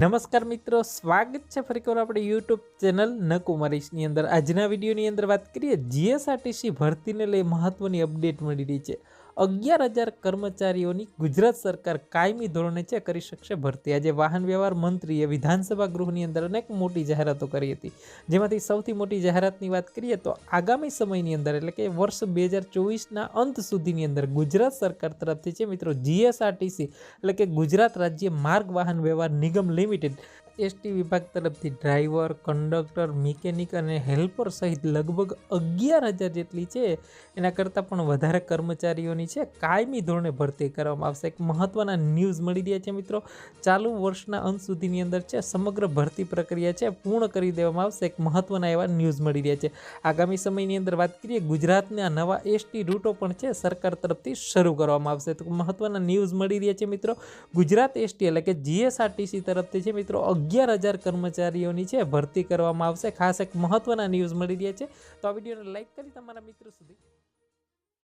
નમસ્કાર મિત્રો, સ્વાગત છે ફરી એકવાર આપણે યુટ્યુબ ચેનલ નકુમારીશની અંદર. આજના વિડીયોની અંદર વાત કરીએ જીએસઆરટીસી ભરતીને લઈ મહત્વની અપડેટ મળી રહી છે. અગિયાર હજાર કર્મચારીઓની ગુજરાત સરકાર કાયમી ધોરણે છે કરી શકશે ભરતી. આજે વાહન વ્યવહાર મંત્રીએ વિધાનસભા ગૃહની અંદર અનેક મોટી જાહેરાતો કરી હતી. જેમાંથી સૌથી મોટી જાહેરાતની વાત કરીએ તો આગામી સમયની અંદર, એટલે કે વર્ષ બે હજાર ચોવીસના અંત સુધીની અંદર, ગુજરાત સરકાર તરફથી છે મિત્રો જીએસઆરટીસી એટલે કે ગુજરાત રાજ્ય માર્ગ વાહન વ્યવહાર નિગમ લિમિટેડ એસટી વિભાગ તરફથી ડ્રાઈવર, કંડક્ટર, મિકેનિક અને હેલ્પર સહિત લગભગ અગિયાર હજાર જેટલી છે. એના કરતાં પણ વધારે કર્મચારીઓની છે. કાયમી ધોરણે ભરતી કરવામાં આવશે. એક મહત્ત્વના ન્યૂઝ મળી રહ્યા છે મિત્રો. ચાલુ વર્ષના અંત સુધીની અંદર છે, સમગ્ર ભરતી પ્રક્રિયા છે, પૂર્ણ કરી દેવામાં આવશે. એક મહત્ત્વના એવા ન્યૂઝ મળી રહ્યા છે. આગામી સમયની અંદર વાત કરીએ, ગુજરાતના નવા એસટી રૂટો પણ છે, સરકાર તરફથી શરૂ કરવામાં આવશે. તો મહત્ત્વના ન્યૂઝ મળી રહ્યા છે મિત્રો. ગુજરાત એસટી એટલે કે જીએસઆરટીસી તરફથી છે મિત્રો, અગિયાર હજાર કર્મચારીઓની છે, ભરતી કરવામાં આવશે. ખાસ એક મહત્ત્વના ન્યૂઝ મળી રહ્યા છે. તો આ વિડીયોને લાઈક કરી તમારા મિત્રો સુધી